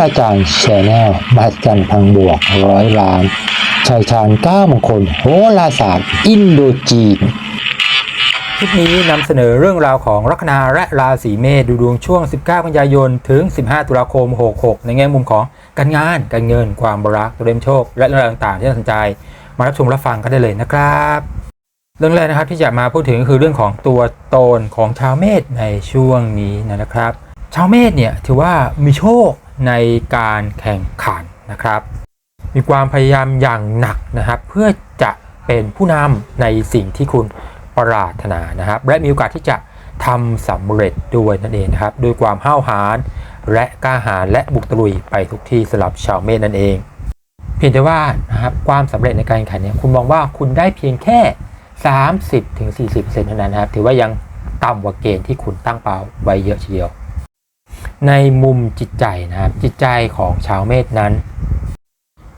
ราจารย์แชนแนลมหัศจรรย์พังบวกร้อยล้านชายชาญเก้ามงคลโหราศาสตร์อินโดจีนคลิปนี้นำเสนอเรื่องราวของลัคนาและราศีเมษดูดวงช่วง 19 กันยายน ถึง 15 ตุลาคม 66 ในแง่มุมของการงาน การเงิน ความรักเริ่มโชค และเรื่องราวต่างๆ ที่น่าสนใจ มารับชมรับฟังกันได้เลยนะครับ เรื่องแรกนะครับที่จะมาพูดถึงก็คือเรื่องของตัวตนของชาวเมษในช่วงนี้นะครับ ชาวเมษเนี่ยถือว่ามีโชค ในการแข่งขันนะครับ มีความพยายามอย่างหนักนะครับ เพื่อจะเป็นผู้นำในสิ่งที่คุณปรารถนานะครับ และมีโอกาสที่จะทำสำเร็จด้วยนั่นเองนะครับด้วยความห้าวหาญและกล้าหาญและบุกตะลุยไปทุกที่สำหรับชาวเมษนั่นเอง เพียงแต่ว่านะครับความสำเร็จในการแข่งขันเนี่ยคุณมองว่าคุณได้เพียงแค่ 30-40%ถึง40%เท่านั้นนะครับ ถือว่ายังต่ำกว่าเกณฑ์ที่คุณตั้งเป้าไว้เยอะทีเดียว ในมุมจิตใจนะครับ จิตใจของชาวเมษนั้น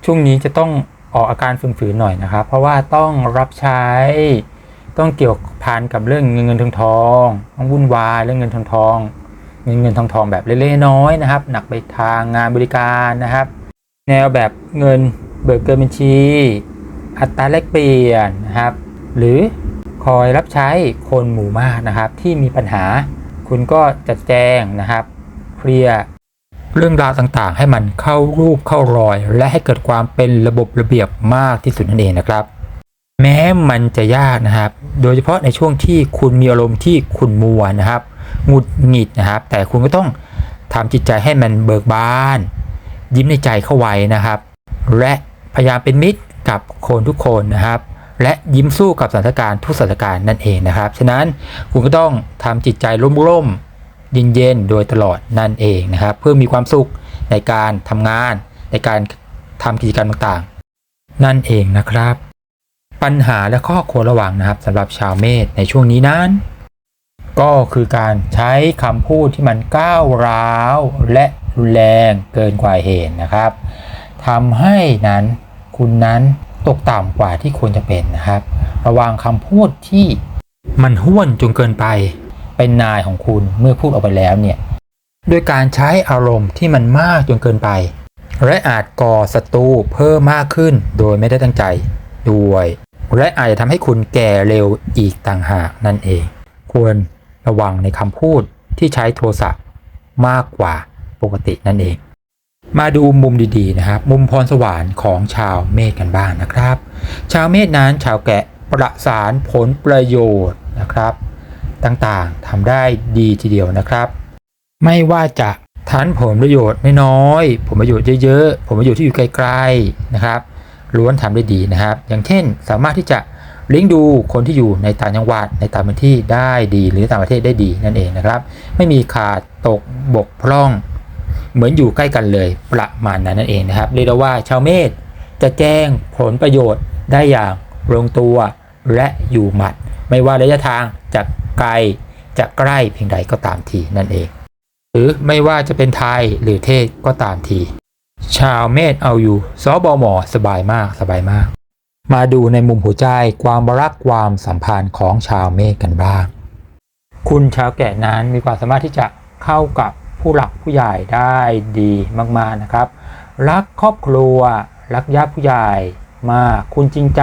ช่วงนี้จะต้องออกอาการฝืนๆหน่อยนะครับ เพราะว่าต้องรับใช้ ต้องเกี่ยวพันกับเรื่องเงินเงินทองทองต้องวุ่นวายเรื่องเงินทองทองเงินเงินทองทองแบบเล็กๆน้อยนะครับ หนักไปทางงานบริการนะครับ แนวแบบเงินเบิกเกินบัญชี อัตราแลกเปลี่ยนนะครับ หรือคอยรับใช้คนหมู่มากนะครับ ที่มีปัญหาคุณก็จัดแจงนะครับ เคลียร์เรื่องราวต่างๆ ให้มันเข้ารูปเข้ารอย และให้เกิดความเป็นระบบระเบียบมากที่สุดนั่นเองนะครับ แม้มันจะยากนะครับ โดยเฉพาะในช่วงที่คุณมีอารมณ์ที่ขุ่นมัวนะครับหงุดหงิดนะครับ แต่คุณก็ต้องทำจิตใจให้มันเบิกบาน ยิ้มในใจเข้าไว้นะครับ และพยายามเป็นมิตรกับคนทุกคนนะครับ และยิ้มสู้กับสถานการณ์ทุกสถานการณ์นั่นเองนะครับ ฉะนั้นคุณก็ต้องทำจิตใจร่มๆ เย็นๆ โดยตลอดนั่นเองนะครับ เพื่อมีความสุขในการทำงาน ในการทำกิจกรรมต่างๆ นั่นเองนะครับ ปัญหาและข้อควรระวังนะครับสำหรับชาวเมษในช่วงนี้นั้น ก็คือการใช้คำพูดที่มันก้าวร้าว และรุนแรงเกินกว่าเหตุนะครับทำให้นั้นคุณนั้นตกต่ำกว่าที่ควรจะเป็นนะครับ ระวังคำพูดที่มันห้วนจนเกินไป เป็นนายของคุณเมื่อพูดออกไปแล้วเนี่ยโดยการใช้อารมณ์ที่มันมากจนเกินไป และอาจก่อศัตรูเพิ่มมากขึ้นโดยไม่ได้ตั้งใจด้วย และอาจจะทำให้คุณแก่เร็วอีกต่างหากนั่นเอง ควรระวังในคำพูดที่ใช้โทรศัพท์มากกว่าปกตินั่นเอง มาดูมุมดีๆนะครับ มุมพรสวรรค์ของชาวเมษกันบ้างนะครับ ชาวเมษนั้นชาวแกะประสานผลประโยชน์นะครับ ต่างๆทำได้ดีทีเดียวนะครับ ไม่ว่าจะฐานผลประโยชน์น้อยๆผลประโยชน์เยอะๆผลประโยชน์ที่อยู่ไกลๆนะครับล้วนทำได้ดีนะครับ อย่างเช่นสามารถที่จะลี้ยงดูคนที่อยู่ในต่างจังหวัดในต่างพื้นที่ได้ดีหรือต่างประเทศได้ดีนั่นเองนะครับ ไม่มีขาดตกบกพร่อง เหมือนอยู่ใกล้กันเลยประมาณนั้นนั่นเองนะครับ เรียกได้ว่าชาวเมษจะแจ้งผลประโยชน์ได้อย่างลงตัวและอยู่หมัด ไม่ว่าระยะทางจะไกลจะใกล้เพียงใดก็ตามทีนั่นเอง หรือไม่ว่าจะเป็นไทยหรือเทศก็ตามที ชาวเมษเอาอยู่ซอบอหมอสบายมากสบายมาก มาดูในมุมหัวใจความรักความสัมพันธ์ของชาวเมษกันบ้าง คุณชาวแก่นั้นมีความสามารถที่จะเข้ากับผู้หลักผู้ใหญ่ได้ดีมากๆนะครับ รักครอบครัว รักญาติผู้ใหญ่มากคุณจริงใจ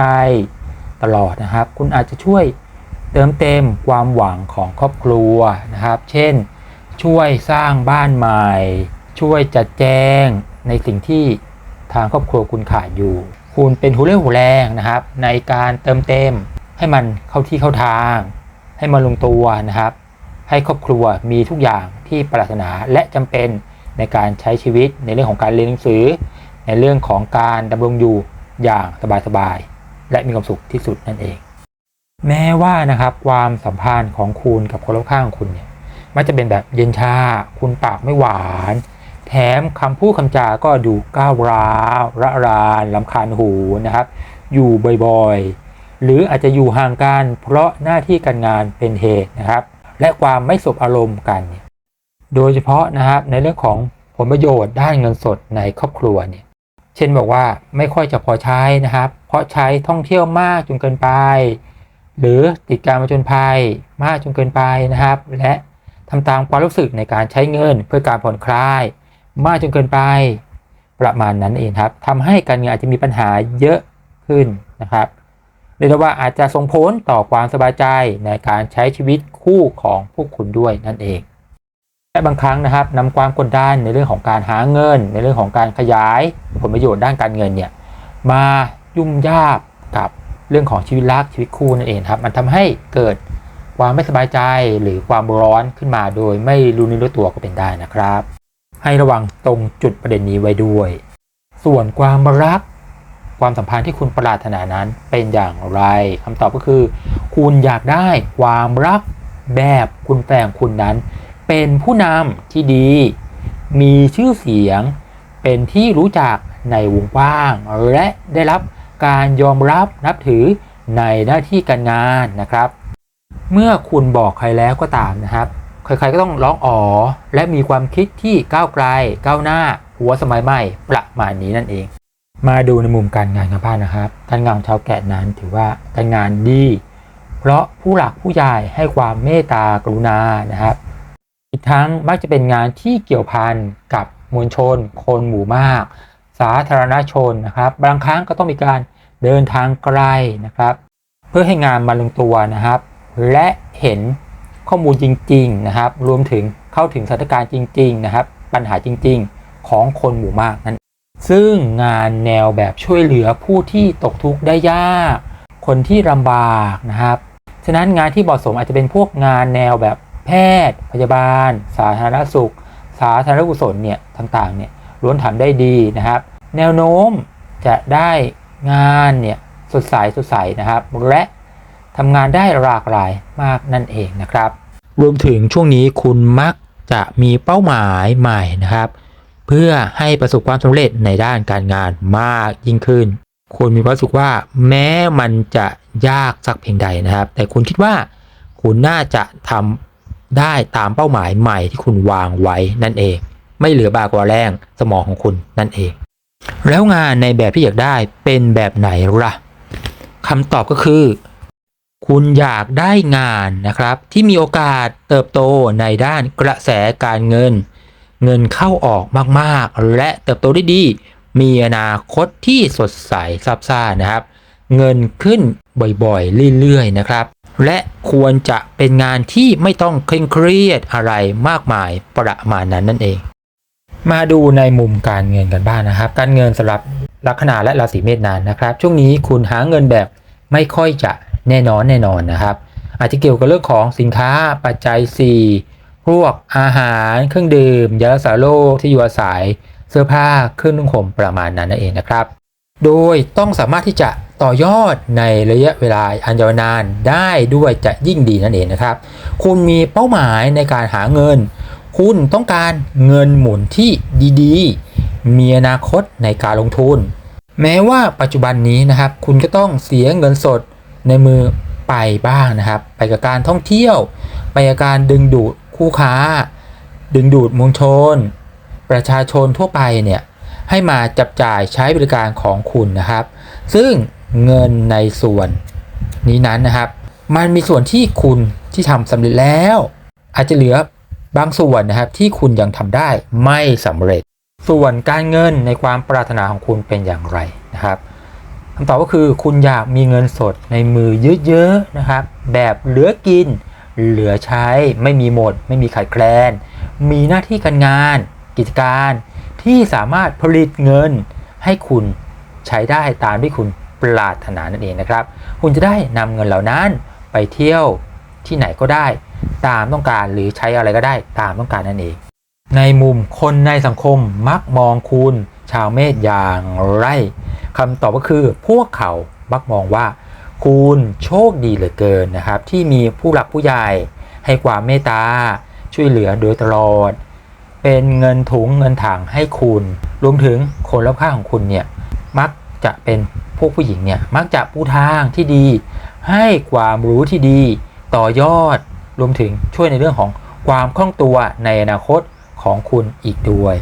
ตลอดนะครับ คุณอาจจะช่วย เติมเต็มความหวังของครอบครัวนะครับ เช่น ช่วยสร้างบ้านใหม่ ช่วยจัดแจงในสิ่งที่ทางครอบครัวคุณขาดอยู่ คุณเป็นหูเรี่ยวหูแรงนะครับ ในการเติมเต็มให้มันเข้าที่เข้าทาง ให้มันลงตัวนะครับ ให้ครอบครัวมีทุกอย่างที่ปรารถนาและจำเป็นในการใช้ชีวิตในเรื่องของการเรียนหนังสือ ในเรื่องของการดำรงอยู่อย่างสบายๆและมีความสุขที่สุดนั่นเอง แม้ว่านะครับความสัมพันธ์ของคุณกับคนรอบข้างของคุณเนี่ยมันจะเป็นแบบเย็นชา คุณปากไม่หวาน แถมคำพูดคำจาก็ดูก้าวร้าวระรานลำคาญหูนะครับ อยู่บ่อยๆ หรืออาจจะอยู่ห่างกันเพราะหน้าที่การงานเป็นเหตุนะครับ และความไม่สบอารมณ์กันเนี่ยโดยเฉพาะนะครับในเรื่องของผลประโยชน์ด้านเงินสดในครอบครัวเนี่ยเช่นบอกว่าไม่ค่อยจะพอใช้นะครับ เพราะใช้ท่องเที่ยวมากจนเกินไป หรือติดการมาจนภัยมากจนเกินไปนะครับ และทำตามความรู้สึกในการใช้เงินเพื่อการผ่อนคลาย มากจนเกินไป ประมาณนั้นเองครับทำให้การเงินอาจจะมีปัญหาเยอะขึ้นนะครับเรียกว่าอาจจะส่งผลต่อความสบายใจในการใช้ชีวิตคู่ของพวกคุณด้วยนั่นเองและบางครั้งนะครับนำความกดดันในเรื่องของการหาเงิน ในเรื่องของการขยายผลประโยชน์ด้านการเงินเนี่ยมายุ่งยากกับ เรื่องของชีวิตรักชีวิตคู่นั่นเองครับ มันทำให้เกิดความไม่สบายใจหรือความร้อนขึ้นมาโดยไม่รู้นื้อรู้ตัวก็เป็นได้นะครับ ให้ระวังตรงจุดประเด็นนี้ไว้ด้วย ส่วนความรัก ความสัมพันธ์ที่คุณปรารถนานั้นเป็นอย่างไรคำตอบก็คือ คุณอยากได้ความรักแบบคุณแฟนคุณนั้น เป็นผู้นำที่ดี มีชื่อเสียง เป็นที่รู้จักในวงกว้าง และได้รับ การยอมรับนับถือในหน้าที่การงานนะครับ เมื่อคุณบอกใครแล้วก็ตามนะครับ ใครๆก็ต้องร้องอ๋อและมีความคิดที่ก้าวไกลก้าวหน้า หัวสมัยใหม่ประมาณนี้นั่นเอง มาดูในมุมการงานกันบ้างนะครับการงานของชาวแกะนั้นถือว่าการงานดี เพราะผู้หลักผู้ใหญ่ให้ความเมตตากรุณานะครับ อีกทั้งมักจะเป็นงานที่เกี่ยวพันกับมวลชน คนหมู่มาก สาธารณชนนะครับ บางครั้งก็ต้องมีการเดินทางไกลนะครับ เพื่อให้งานมาลงตัวนะครับ และเห็นข้อมูลจริงๆนะครับ รวมถึงเข้าถึงสถานการณ์จริง ๆ นะครับ ปัญหาจริง ๆ ของคนหมู่มากนั้น ซึ่งงานแนวแบบช่วยเหลือผู้ที่ตกทุกข์ได้ยาก คนที่ลำบากนะครับ ฉะนั้นงานที่เหมาะสมอาจจะเป็นพวกงานแนวแบบแพทย์ พยาบาล สาธารณสุข สาธารณกุศลเนี่ยต่างๆเนี่ยล้วนทำได้ดีนะครับ แนวโน้มจะได้งานเนี่ยสดใสสดใสนะครับ และทำงานได้หลากหลายมากนั่นเองนะครับ รวมถึงช่วงนี้คุณมักจะมีเป้าหมายใหม่นะครับ เพื่อให้ประสบความสำเร็จในด้านการงานมากยิ่งขึ้น คุณมีความรู้สึกว่าแม้มันจะยากสักเพียงใดนะครับ แต่คุณคิดว่าคุณน่าจะทำได้ตามเป้าหมายใหม่ที่คุณวางไว้นั่นเอง ไม่เหลือบากว่าแรงสมองของคุณนั่นเอง แล้วงานในแบบที่อยากได้เป็นแบบไหนล่ะคำตอบก็คือ คุณอยากได้งานนะครับ ที่มีโอกาสเติบโตในด้านกระแสการเงิน เงินเข้าออกมากๆ และเติบโตได้ดี มีอนาคตที่สดใสซับซ่านะครับ เงินขึ้นบ่อยๆ เรื่อยๆ นะครับ และควรจะเป็นงานที่ไม่ต้องเคร่งเครียดอะไรมากมายประมาณนั้นนั่นเอง มาดูในมุมการเงินกันบ้างนะครับ การเงินสำหรับลัคนาและราศีเมษนั้นนะครับ ช่วงนี้คุณหาเงินแบบไม่ค่อยจะแน่นอนแน่นอนนะครับ อาจจะเกี่ยวกับเรื่องของสินค้าปัจจัย 4 พวกอาหารเครื่องดื่มยารักษาโรคที่อยู่อาศัย เสื้อผ้าเครื่องนุ่งห่มประมาณนั้นนั่นเองนะครับ โดยต้องสามารถที่จะต่อยอดในระยะเวลาอันยาวนานได้ด้วยจะยิ่งดีนั่นเองนะครับ คุณมีเป้าหมายในการหาเงิน คุณต้องการเงินหมุนที่ดีๆ มีอนาคตในการลงทุน แม้ว่าปัจจุบันนี้นะครับ คุณก็ต้องเสียเงินสดในมือไปบ้างนะครับ ไปกับการท่องเที่ยว ไปกับการดึงดูดคู่ค้า ดึงดูดมวลชน ประชาชนทั่วไปเนี่ยให้มาจับจ่ายใช้บริการของคุณนะครับ ซึ่งเงินในส่วนนี้นั้นนะครับ มันมีส่วนที่คุณที่ทำสำเร็จแล้ว อาจจะเหลือ บางส่วนนะครับที่คุณยังทำได้ไม่สำเร็จ ส่วนการเงินในความปรารถนาของคุณเป็นอย่างไรนะครับคำตอบก็คือคุณอยากมีเงินสดในมือเยอะๆนะครับ แบบเหลือกิน เหลือใช้ไม่มีหมด ไม่มีขาดแคลน มีหน้าที่การงาน กิจการที่สามารถผลิตเงินให้คุณใช้ได้ตามที่คุณปรารถนานั่นเองนะครับ คุณจะได้นำเงินเหล่านั้นไปเที่ยวที่ไหนก็ได้ ตามต้องการหรือใช้อะไรก็ได้ตามต้องการนั่นเอง ในมุมคนในสังคมมักมองคุณชาวเมษอย่างไรคำตอบก็คือพวกเขามักมองว่า คุณโชคดีเหลือเกินนะครับ ที่มีผู้หลักผู้ใหญ่ให้ความเมตตาช่วยเหลือโดยตลอด เป็นเงินถุงเงินถังให้คุณ รวมถึงคนรอบข้างของคุณเนี่ยมักจะเป็นพวกผู้หญิงเนี่ยมักจะปูทางที่ดี ให้ความรู้ที่ดี ต่อยอด รวมถึงช่วยในเรื่องของความคล่องตัวในอนาคตของคุณอีกด้วย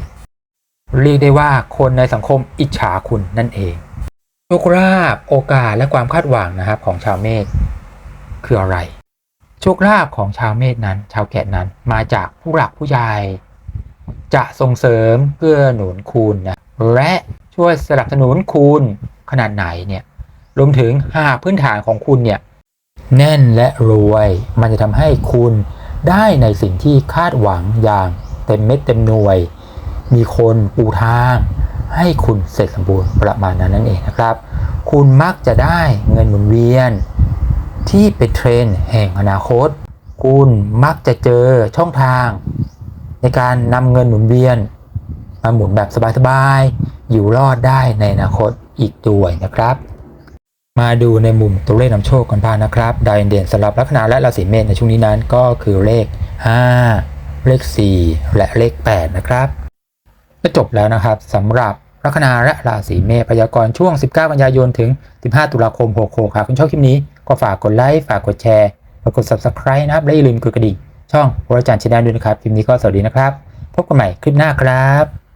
เรียกได้ว่าคนในสังคมอิจฉาคุณนั่นเองโชคลาภโอกาสและความคาดหวังนะครับของชาวเมษคืออะไรโชคลาภของชาวเมษนั้น ชาวแกะนั้นมาจากผู้หลักผู้ใหญ่จะส่งเสริมเพื่อหนุนคุณนะและช่วยสนับสนุนคุณขนาดไหนเนี่ยรวมถึงหากพื้นฐานของคุณเนี่ย แน่นและรวย มันจะทำให้คุณได้ในสิ่งที่คาดหวังอย่างเต็มเม็ดเต็มหน่วย มีคนปูทางให้คุณเสร็จสมบูรณ์ประมาณนั้นนั่นเองนะครับ คุณมักจะได้เงินหมุนเวียน ที่เป็นเทรนแห่งอนาคต คุณมักจะเจอช่องทาง ในการนำเงินหมุนเวียนมาหมุนแบบสบายๆอยู่รอดได้ในอนาคตอีกด้วยนะครับ มาดูในมุมตัวเลขนำโชคกันบ้างนะครับดาวเด่นสำหรับลัคนาและราศีเมษในช่วงนี้นั้นก็คือเลข 5 เลข 4 และเลข 8 นะครับก็จบแล้วนะครับสำหรับลัคนาและราศีเมษพยากรณ์ช่วง 19 กันยายนถึง 15 ตุลาคม 66ครับคุณชอบคลิปนี้ก็ฝากกดไลค์ฝากกดแชร์ฝากกด subscribe นะครับและอย่าลืมกดกระดิ่งช่องวรจันทร์ชแนลด้วยนะครับคลิปนี้ก็สวัสดีนะครับ พบกันใหม่คลิปหน้าครับ